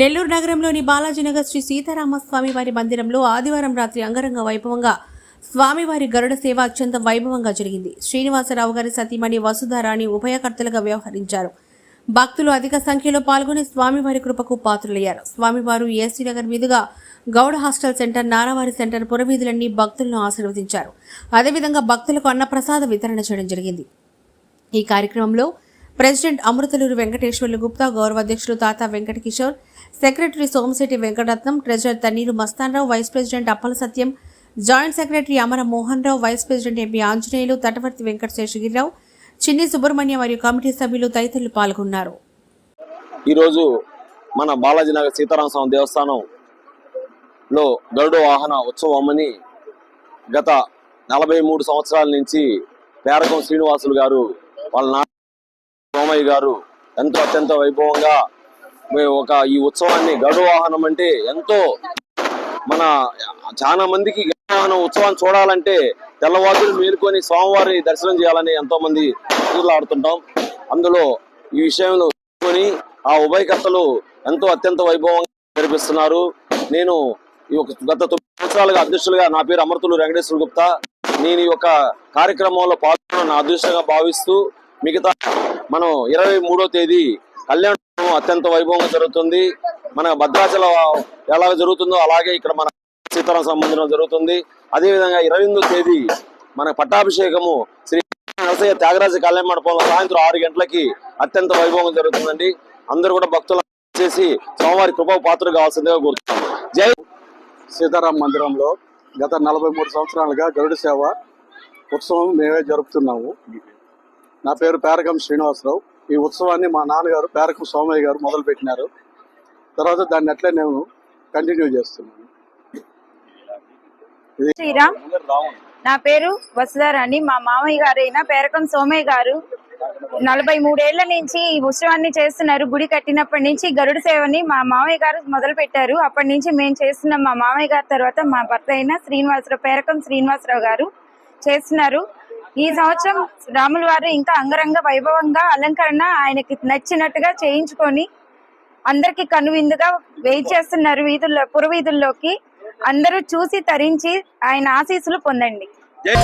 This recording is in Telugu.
నెల్లూరు నగరంలోని బాలాజీనగర్ శ్రీ సీతారామస్వామి వారి మందిరంలో ఆదివారం రాత్రి అంగరంగ వైభవంగా స్వామివారి గరుడ సేవ అత్యంత వైభవంగా జరిగింది. శ్రీనివాసరావు గారి సతీమణి వసుధారాణి ఉభయకర్తలుగా వ్యవహరించారు. భక్తులు అధిక సంఖ్యలో పాల్గొని స్వామివారి కృపకు పాత్రులయ్యారు. స్వామివారు ఏసీ నగర్ మీదుగా గౌడ హాస్టల్ సెంటర్ నారావారి సెంటర్ పురవీధులన్నీ భక్తులను ఆశీర్వదించారు. అదేవిధంగా భక్తులకు అన్నప్రసాద వితరణ చేయడం జరిగింది. ఈ కార్యక్రమంలో ప్రెసిడెంట్ అమృతలూరు వెంకటేశ్వర్లు గుప్తా గౌరవ అధ్యక్షులు Tata Venkata Kishore secretary Somasetty Venkataratnam treasurer Tanneeru Mastanrao vice president Appala Satyam joint secretary Amara Mohan Rao vice president MP Anjaneyulu Tatavarthi Venkata Seshagirirao Chinni Subrahmanyam మరియు కమిటీ సభ్యులు తదితరులు పాల్గొన్నారు. ఈరోజు మన బాలాజీ నగర్ సీతారామ స్వామి దేవస్థానంలో గరుడ వాహన ఉత్సవం అని గత నలభై మూడు సంవత్సరాల నుంచి పేరకం శ్రీనివాసులు గారు వాళ్ళ సోమయ్య గారు ఎంతో అత్యంత వైభవంగా మేము ఒక ఈ ఉత్సవాన్ని గరుడ వాహనం అంటే ఎంతో మన చాలా మందికి గరుడ వాహనం ఉత్సవాన్ని చూడాలంటే తెల్లవారులు మేలుకొని స్వామివారిని దర్శనం చేయాలని ఎంతో మంది ఆడుతుంటాం అందులో ఈ విషయంలో ఆ ఉభయకర్తలు ఎంతో అత్యంత వైభవంగా జరిపిస్తున్నారు. నేను ఈ ఒక గత తొమ్మిది సంవత్సరాలుగా అధ్యక్షులుగా నా పేరు అమర్తులు వెంకటేశ్వర గుప్తా. నేను ఈ యొక్క కార్యక్రమంలో పాల్గొన్న నా అదృష్టంగా భావిస్తూ మిగతా మనం ఇరవై మూడో తేదీ కళ్యాణం అత్యంత వైభవంగా జరుగుతుంది. మన భద్రాచలం ఎలా జరుగుతుందో అలాగే ఇక్కడ మన సీతారామ సంబంధం జరుగుతుంది. అదే విధంగా ఇరవై ఎనిమిదో తేదీ మన పట్టాభిషేకము శ్రీ నరసయ్య త్యాగరాజ కళ్యాణ మండపంలో సాయంత్రం ఆరు గంటలకి అత్యంత వైభవంగా జరుగుతుందండి. అందరూ కూడా భక్తులు చేసి సోమవారి కృపా పాత్ర కావాల్సిందిగా కోరుతున్నాం. జై సీతారాం మందిరంలో గత నలభై మూడు సంవత్సరాలుగా గరుడ సేవ ఉత్సవం మేమే జరుపుతున్నాము. నా పేరు పేరకం శ్రీనివాసరావు. ఈ ఉత్సవాన్ని మా నాన్నగారు పేరకం సోమయ్య గారు మొదలుపెట్టినారు. తర్వాత దాన్ని అట్లే నేను కంటిన్యూ చేస్తున్నాను. శ్రీరామ్ నా పేరు వసుధారాణి. మా మామయ్య గారైన పేరకం సోమయ్య గారు నలభై మూడేళ్ళ నుంచి ఈ ఉత్సవాన్ని చేస్తున్నారు. గుడి కట్టినప్పటి నుంచి గరుడ సేవని మా మామయ్య గారు మొదలు పెట్టారు అప్పటి నుంచి మేము చేస్తున్నాం మా మామయ్య గారి తర్వాత మా భర్త అయిన శ్రీనివాసరావు పేరకం శ్రీనివాసరావు గారు చేస్తున్నారు. ఈ సంవత్సరం రాముల వారు ఇంకా అంగరంగ వైభవంగా అలంకరణ ఆయనకి నచ్చినట్టుగా చేయించుకొని అందరికి కనువిందుగా వెయిట్ చేస్తున్నారు వీధుల్లో పురవీధుల్లోకి. అందరూ చూసి తరించి ఆయన ఆశీస్సులు పొందండి. జై